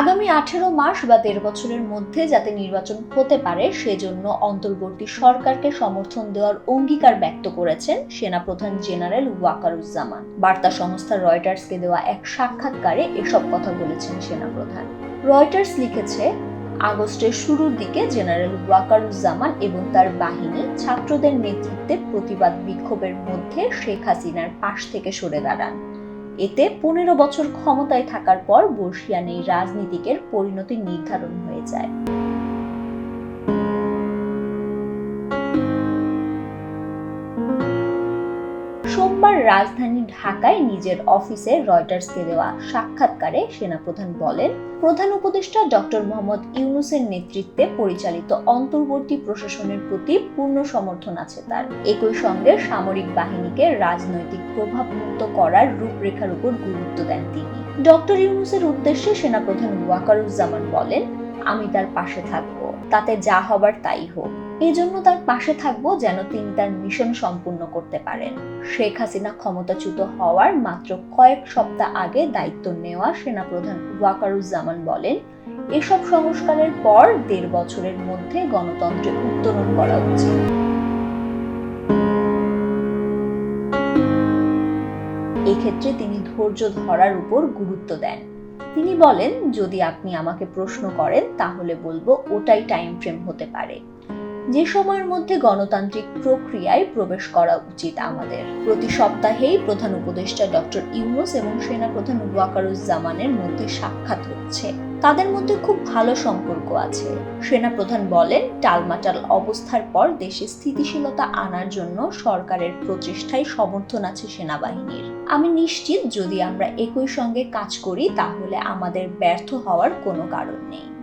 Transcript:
আগামী আঠেরো মাস বা দেড় বছরের মধ্যে যাতে নির্বাচন হতে পারে, সেজন্য অন্তর্বর্তী সরকারকে সমর্থন দেওয়ার অঙ্গীকার ব্যক্ত করেছেন সেনাপ্রধান জেনারেল ওয়াকারুজ্জামান। বার্তা সংস্থা রয়টার্সকে দেওয়া এক সাক্ষাৎকারে এসব কথা বলেছেন সেনাপ্রধান। রয়টার্স লিখেছে, আগস্টের শুরুর দিকে জেনারেল ওয়াকারুজ্জামান এবং তার বাহিনী ছাত্রদের নেতৃত্বে প্রতিবাদ বিক্ষোভের মধ্যে শেখ হাসিনার পাশ থেকে সরে দাঁড়ান। এতে পনেরো বছর ক্ষমতায় থাকার পর বর্ষিয়ান এই রাজনীতিকের পরিণতি নির্ধারণ হয়ে যায়। সোমবার রাজধানী ঢাকায় নিজের অফিসে রয়টার্সকে দেওয়া সাক্ষাৎকারে সেনাপ্রধান বলেন, প্রধান উপদেষ্টা ডক্টর মোহাম্মদ ইউনুসের নেতৃত্বে পরিচালিত অন্তর্বর্তী প্রশাসনের প্রতি পূর্ণ সমর্থন আছে তার। একই সঙ্গে সামরিক বাহিনীকে রাজনৈতিক প্রভাব মুক্ত করার রূপরেখার উপর গুরুত্ব দেন তিনি। ডক্টর ইউনুসের উদ্দেশ্যে সেনাপ্রধান ওয়াকারুজ্জামান বলেন আমি তার পাশে থাকব। তাতে যা হবার তাই হোক। এজন্য তার পাশে থাকব যেন তিনি তার মিশন সম্পূর্ণ করতে পারেন। শেখ হাসিনা ক্ষমতাচ্যুত হওয়ার মাত্র কয়েক সপ্তাহ আগে দায়িত্ব নেওয়া সেনাপ্রধান ওয়াকারুজ্জামান বলেন, এসব সংস্কারের পর দেড় বছরের মধ্যে গণতন্ত্রে উত্তরণ করা উচিত। এক্ষেত্রে তিনি ধৈর্য ধরার উপর গুরুত্ব দেন। তিনি বলেন যদি আপনি আমাকে প্রশ্ন করেন তাহলে বলব ওটাই টাইম ফ্রেম হতে পারে। যে সময়ের মধ্যে গণতান্ত্রিক প্রক্রিয়ায় প্রবেশ করা উচিত আমাদের। প্রতি সপ্তাহেই প্রধান উপদেষ্টা ডক্টর ইউনুস এবং সেনাপ্রধান ওয়াকারুজ্জামানের মধ্যে সাক্ষাৎ হচ্ছে। তাদের মধ্যে খুব ভালো সম্পর্ক আছে। সেনাপ্রধান বলেন, টালমাটাল অবস্থার পর দেশে স্থিতিশীলতা আনার জন্য সরকারের প্রচেষ্টায় সমর্থন আছে সেনাবাহিনীর। আমি নিশ্চিত যদি আমরা একই সঙ্গে কাজ করি, তাহলে আমাদের ব্যর্থ হওয়ার কোনো কারণ নেই।